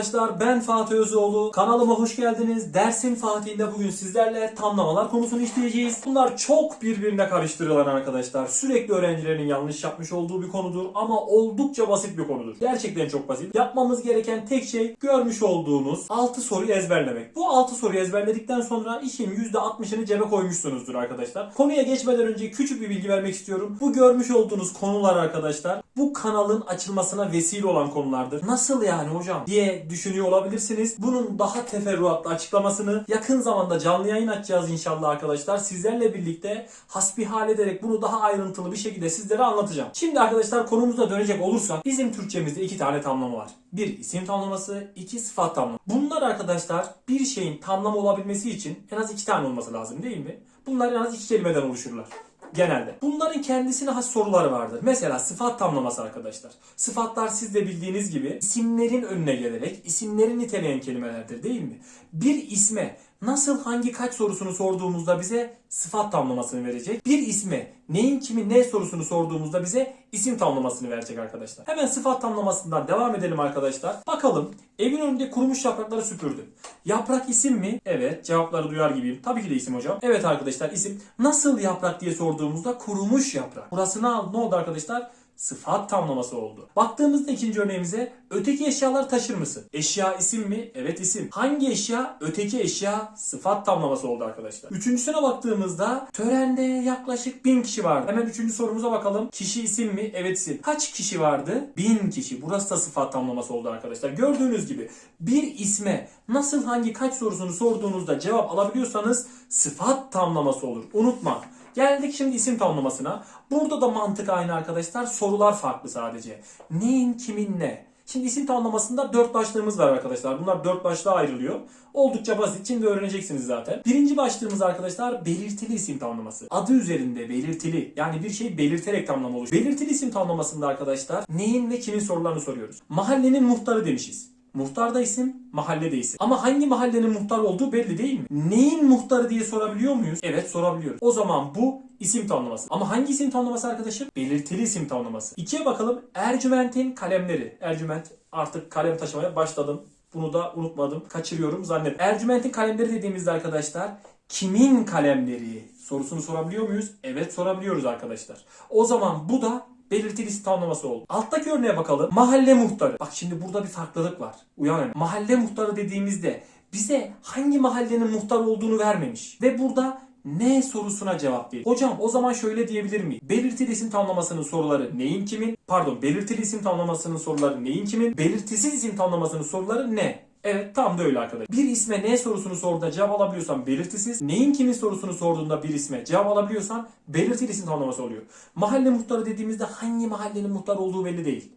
arkadaşlar ben Fatih Özoğlu. Kanalıma hoş geldiniz. Dersin Fatih'inde bugün sizlerle tamlamalar konusunu işleyeceğiz. Bunlar çok birbirine karıştırılan arkadaşlar. Sürekli öğrencilerin yanlış yapmış olduğu bir konudur ama oldukça basit bir konudur. Gerçekten çok basit. Yapmamız gereken tek şey görmüş olduğunuz 6 soruyu ezberlemek. Bu 6 soruyu ezberledikten sonra işin %60'ını cebe koymuşsunuzdur arkadaşlar. Konuya geçmeden önce küçük bir bilgi vermek istiyorum. Bu görmüş olduğunuz konular arkadaşlar bu kanalın açılmasına vesile olan konulardır. Nasıl yani hocam diye düşünüyor olabilirsiniz. Bunun daha teferruatlı açıklamasını yakın zamanda canlı yayın açacağız inşallah arkadaşlar. Sizlerle birlikte hasbihal ederek bunu daha ayrıntılı bir şekilde sizlere anlatacağım. Şimdi arkadaşlar konumuza dönecek olursak bizim Türkçemizde iki tane tamlama var. Bir isim tamlaması, iki sıfat tamlaması. Bunlar arkadaşlar bir şeyin tamlama olabilmesi için en az iki tane olması lazım değil mi? Bunlar en az iki kelimeden oluşurlar genelde. Bunların kendisine has soruları vardır. Mesela sıfat tamlaması arkadaşlar. Sıfatlar siz de bildiğiniz gibi isimlerin önüne gelerek isimleri niteleyen kelimelerdir değil mi? Bir isme nasıl hangi kaç sorusunu sorduğumuzda bize sıfat tamlamasını verecek. Bir isme neyin kimin ne sorusunu sorduğumuzda bize isim tamlamasını verecek arkadaşlar. Hemen sıfat tamlamasından devam edelim arkadaşlar. Bakalım evin önünde kurumuş yaprakları süpürdü. Yaprak isim mi? Evet cevapları duyar gibiyim. Tabii ki de isim hocam. Evet arkadaşlar isim. Nasıl yaprak diye sorduğumuzda kurumuş yaprak. Burası ne, ne oldu arkadaşlar? Sıfat tamlaması oldu. Baktığımızda ikinci örneğimize öteki eşyalar taşır mısın? Eşya isim mi? Evet isim. Hangi eşya? Öteki eşya sıfat tamlaması oldu arkadaşlar. Üçüncüsüne baktığımızda törende yaklaşık bin kişi vardı. Hemen üçüncü sorumuza bakalım. Kişi isim mi? Evet isim. Kaç kişi vardı? Bin kişi. Burası da sıfat tamlaması oldu arkadaşlar. Gördüğünüz gibi bir isme nasıl hangi kaç sorusunu sorduğunuzda cevap alabiliyorsanız sıfat tamlaması olur. Unutma. Geldik şimdi isim tamlamasına. Burada da mantık aynı arkadaşlar. Sorular farklı sadece. Neyin kimin ne? Şimdi isim tamlamasında dört başlığımız var arkadaşlar. Bunlar dört başlığa ayrılıyor. Oldukça basit. Şimdi öğreneceksiniz zaten. Birinci başlığımız arkadaşlar belirtili isim tamlaması. Adı üzerinde belirtili. Yani bir şeyi belirterek tamlama oluşuyor. Belirtili isim tamlamasında arkadaşlar neyin ve kimin sorularını soruyoruz. Mahallenin muhtarı demişiz. Muhtar da isim, mahalle de isim. Ama hangi mahallenin muhtar olduğu belli değil mi? Neyin muhtarı diye sorabiliyor muyuz? Evet sorabiliyoruz. O zaman bu isim tanımlaması. Ama hangi isim tanımlaması arkadaşım? Belirtili isim tanımlaması. İkiye bakalım. Ercüment'in kalemleri. Ercüment artık kalem taşımaya başladım. Bunu da unutmadım. Kaçırıyorum zannet. Ercüment'in kalemleri dediğimizde arkadaşlar kimin kalemleri sorusunu sorabiliyor muyuz? Evet sorabiliyoruz arkadaşlar. O zaman bu da belirtili isim tamlaması oldu. Alttaki örneğe bakalım. Mahalle muhtarı. Bak şimdi burada bir farklılık var. Uyanın. Mahalle muhtarı dediğimizde bize hangi mahallenin muhtar olduğunu vermemiş. Ve burada ne sorusuna cevap değil. Hocam o zaman şöyle diyebilir miyim? Belirtili isim tamlamasının soruları neyin kimin? Pardon belirtili isim tamlamasının soruları neyin kimin? Belirtisiz isim tamlamasının soruları ne? Evet tam da öyle arkadaş. Bir isme ne sorusunu sorduğunda cevap alabiliyorsan belirtisiz. Neyin kimin sorusunu sorduğunda bir isme cevap alabiliyorsan belirtili isim tamlaması oluyor. Mahalle muhtarı dediğimizde hangi mahallenin muhtar olduğu belli değil.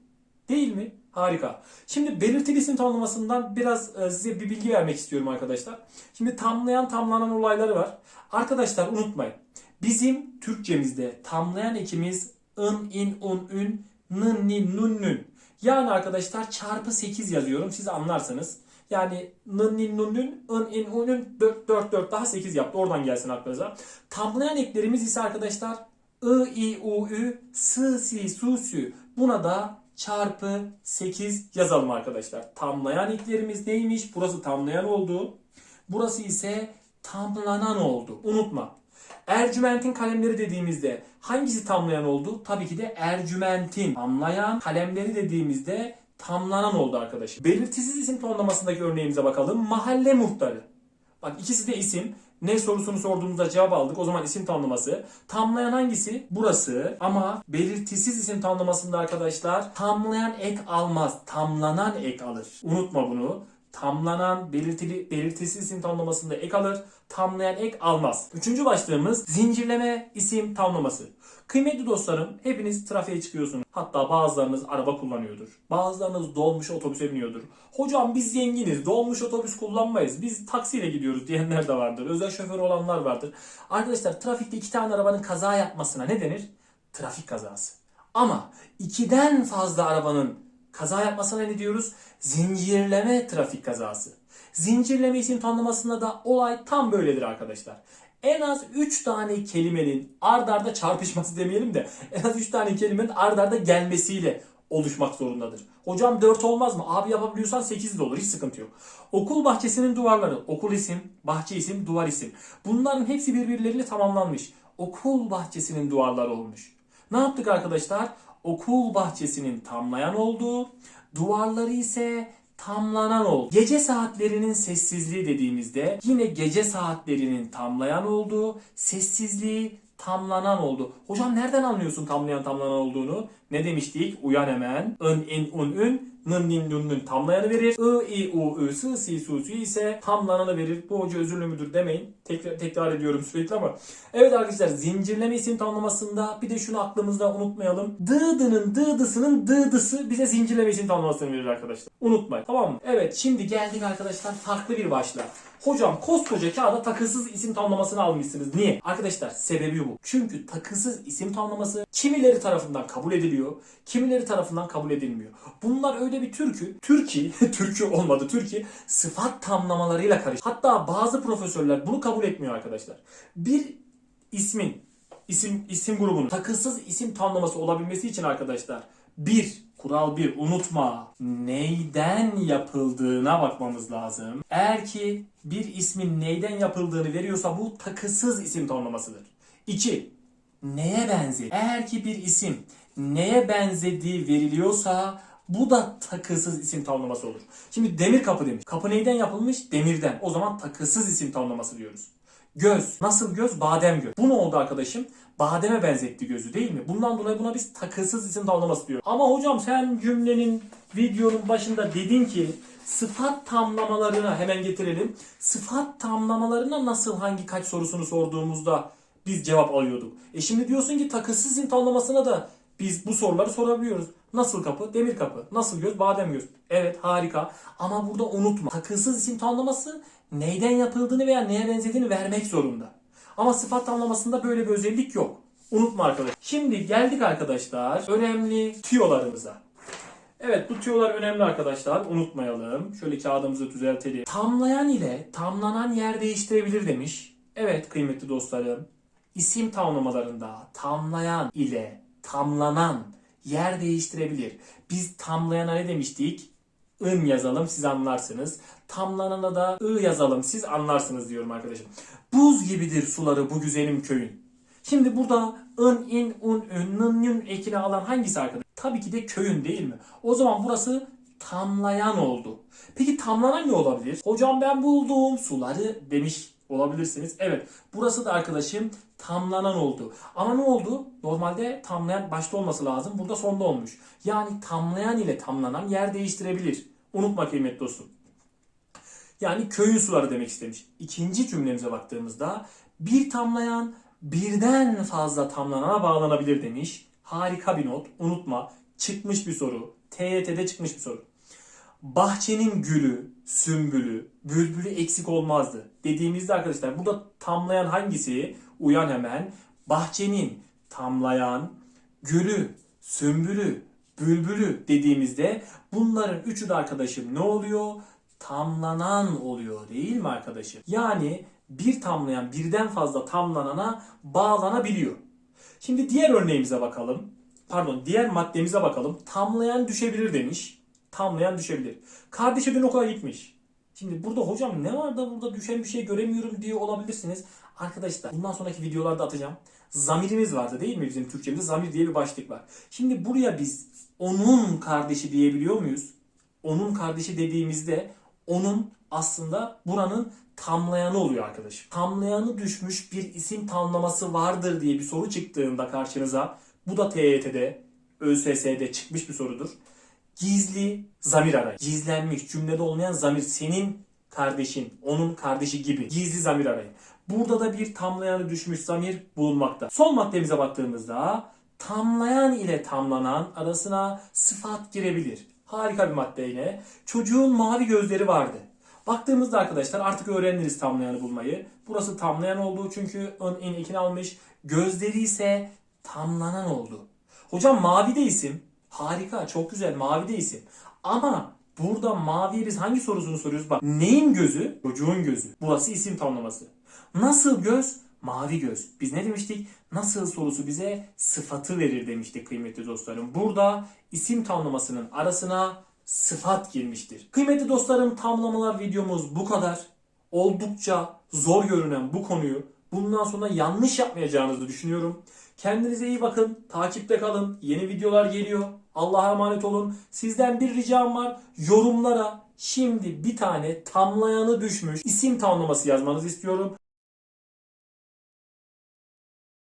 Değil mi? Harika. Şimdi belirtili isim tamlamasından biraz e, size bir bilgi vermek istiyorum arkadaşlar. Şimdi tamlayan tamlanan olayları var. Arkadaşlar unutmayın. Bizim Türkçemizde tamlayan ekimiz ın, in, un, ün, nın, nin, nun, nün. Yani arkadaşlar çarpı 8 yazıyorum siz anlarsanız. Yani nın, nin, nun, nün, ın, in, un, ün 4, 4, 4 daha 8 yaptı. Oradan gelsin aklınıza. Tamlayan eklerimiz ise arkadaşlar I, I, U, Ü, S, Si, Su, Sü. Buna da çarpı 8 yazalım arkadaşlar. Tamlayan eklerimiz neymiş? Burası tamlayan oldu. Burası ise tamlanan oldu. Unutma. Ercüment'in kalemleri dediğimizde hangisi tamlayan oldu? Tabii ki de Ercüment'in tamlayan kalemleri dediğimizde tamlanan oldu arkadaşım. Belirtisiz isim tamlamasındaki örneğimize bakalım. Mahalle muhtarı. Bak ikisi de isim. Ne sorusunu sorduğumuzda cevap aldık. O zaman isim tamlaması. Tamlayan hangisi? Burası. Ama belirtisiz isim tamlamasında arkadaşlar tamlayan ek almaz. Tamlanan ek alır. Unutma bunu. Tamlanan belirtili belirtisiz isim tamlamasında ek alır. Tamlayan ek almaz. Üçüncü başlığımız zincirleme isim tamlaması. Kıymetli dostlarım hepiniz trafiğe çıkıyorsunuz. Hatta bazılarınız araba kullanıyordur. Bazılarınız dolmuş otobüse biniyordur. Hocam biz zenginiz dolmuş otobüs kullanmayız. Biz taksiyle gidiyoruz diyenler de vardır. Özel şoför olanlar vardır. Arkadaşlar trafikte iki tane arabanın kaza yapmasına ne denir? Trafik kazası. Ama ikiden fazla arabanın kaza yapmasına ne diyoruz? Zincirleme trafik kazası. Zincirleme isim tanımlamasında da olay tam böyledir arkadaşlar. En az 3 tane kelimenin ard arda çarpışması demeyelim de en az 3 tane kelimenin ard arda gelmesiyle oluşmak zorundadır. Hocam 4 olmaz mı? Abi yapabiliyorsan 8 de olur. Hiç sıkıntı yok. Okul bahçesinin duvarları. Okul isim, bahçe isim, duvar isim. Bunların hepsi birbirleriyle tamamlanmış. Okul bahçesinin duvarları olmuş. Ne yaptık arkadaşlar? Okul bahçesinin tamlayan olduğu, duvarları ise tamlanan oldu. Gece saatlerinin sessizliği dediğimizde yine gece saatlerinin tamlayan olduğu, sessizliği tamlanan oldu. Hocam nereden anlıyorsun tamlayan tamlanan olduğunu? Ne demiştik? Uyan hemen. Ön, in, un, ün. Nın, nin, nun, nun tamlayanı verir. I, i, u, ı, sı, si, su, su ise tamlananı verir. Bu hoca özürlü müdür demeyin. Tekrar, tekrar ediyorum sürekli ama. Evet arkadaşlar zincirleme isim tamlamasında bir de şunu aklımızda unutmayalım. Dıdının dıdısının dıdısı bize zincirleme isim tamlamasını verir arkadaşlar. Unutmayın tamam mı? Evet şimdi geldik arkadaşlar farklı bir başlığa. Hocam koskoca kağıda takısız isim tamlamasını almışsınız. Niye? Arkadaşlar sebebi bu. Çünkü takısız isim tamlaması kimileri tarafından kabul ediliyor, kimileri tarafından kabul edilmiyor. Bunlar öyle bir türkü, türki, türkü olmadı türki, sıfat tamlamalarıyla karışık. Hatta bazı profesörler bunu kabul etmiyor arkadaşlar. Bir ismin, isim isim grubunun takısız isim tamlaması olabilmesi için arkadaşlar bir Kural bir unutma. Neyden yapıldığına bakmamız lazım. Eğer ki bir ismin neyden yapıldığını veriyorsa bu takısız isim tamlamasıdır. 2. Neye benzer? Eğer ki bir isim neye benzediği veriliyorsa bu da takısız isim tamlaması olur. Şimdi demir kapı demiş. Kapı neyden yapılmış? Demirden. O zaman takısız isim tamlaması diyoruz. Göz. Nasıl göz? Badem göz. Bu ne oldu arkadaşım? Bademe benzetti gözü değil mi? Bundan dolayı buna biz takısız isim tamlaması diyoruz. Ama hocam sen cümlenin videonun başında dedin ki sıfat tamlamalarına hemen getirelim. Sıfat tamlamalarına nasıl hangi kaç sorusunu sorduğumuzda biz cevap alıyorduk. E şimdi diyorsun ki takısız isim tamlamasına da biz bu soruları sorabiliyoruz. Nasıl kapı? Demir kapı. Nasıl göz? Badem göz. Evet harika. Ama burada unutma. Takısız isim tamlaması neyden yapıldığını veya neye benzediğini vermek zorunda. Ama sıfat tamlamasında böyle bir özellik yok. Unutma arkadaşlar. Şimdi geldik arkadaşlar önemli tüyolarımıza. Evet bu tüyolar önemli arkadaşlar. Unutmayalım. Şöyle kağıdımızı düzeltelim. Tamlayan ile tamlanan yer değiştirebilir demiş. Evet kıymetli dostlarım. İsim tamlamalarında tamlayan ile tamlanan yer değiştirebilir. Biz tamlayana ne demiştik? ın yazalım siz anlarsınız. Tamlanana da ı yazalım siz anlarsınız diyorum arkadaşım. Buz gibidir suları bu güzelim köyün. Şimdi burada ın, in, un, ün, nın, yün ekini alan hangisi arkadaş? Tabii ki de köyün değil mi? O zaman burası tamlayan oldu. Peki tamlanan ne olabilir? Hocam ben buldum suları demiş olabilirsiniz. Evet burası da arkadaşım tamlanan oldu. Ama ne oldu? Normalde tamlayan başta olması lazım. Burada sonda olmuş. Yani tamlayan ile tamlanan yer değiştirebilir. Unutma kıymetli dostum. Yani köyün suları demek istemiş. İkinci cümlemize baktığımızda bir tamlayan birden fazla tamlanana bağlanabilir demiş. Harika bir not. Unutma. Çıkmış bir soru. TYT'de çıkmış bir soru. Bahçenin gülü, sümbülü, bülbülü eksik olmazdı. Dediğimizde arkadaşlar burada tamlayan hangisi? Uyan hemen. Bahçenin tamlayan, gülü, sümbülü, bülbülü dediğimizde bunların üçü de arkadaşım ne oluyor? Tamlanan oluyor değil mi arkadaşım? Yani bir tamlayan birden fazla tamlanana bağlanabiliyor. Şimdi diğer örneğimize bakalım. Pardon diğer maddemize bakalım. Tamlayan düşebilir demiş. Tamlayan düşebilir. Kardeşi dün okula gitmiş. Şimdi burada hocam ne var da burada düşen bir şey göremiyorum diye olabilirsiniz. Arkadaşlar bundan sonraki videolarda atacağım. Zamirimiz vardı değil mi bizim Türkçemizde? Zamir diye bir başlık var. Şimdi buraya biz onun kardeşi diyebiliyor muyuz? Onun kardeşi dediğimizde onun aslında buranın tamlayanı oluyor arkadaşım. Tamlayanı düşmüş bir isim tamlaması vardır diye bir soru çıktığında karşınıza bu da TYT'de, ÖSS'de çıkmış bir sorudur. Gizli zamir arayın. Gizlenmiş cümlede olmayan zamir senin kardeşin, onun kardeşi gibi. Gizli zamir arayın. Burada da bir tamlayanı düşmüş zamir bulunmakta. Son maddemize baktığımızda tamlayan ile tamlanan arasına sıfat girebilir. Harika bir madde yine. Çocuğun mavi gözleri vardı. Baktığımızda arkadaşlar artık öğreniriz tamlayanı bulmayı. Burası tamlayan olduğu çünkü ön in ekini almış. Gözleri ise tamlanan oldu. Hocam mavi de isim. Harika, çok güzel. Mavi de isim. Ama burada maviye biz hangi sorusunu soruyoruz? Bak neyin gözü? Çocuğun gözü. Burası isim tamlaması. Nasıl göz? mavi göz. Biz ne demiştik? Nasıl sorusu bize sıfatı verir demiştik kıymetli dostlarım. Burada isim tamlamasının arasına sıfat girmiştir. Kıymetli dostlarım tamlamalar videomuz bu kadar. Oldukça zor görünen bu konuyu bundan sonra yanlış yapmayacağınızı düşünüyorum. Kendinize iyi bakın. Takipte kalın. Yeni videolar geliyor. Allah'a emanet olun. Sizden bir ricam var. Yorumlara şimdi bir tane tamlayanı düşmüş isim tamlaması yazmanızı istiyorum.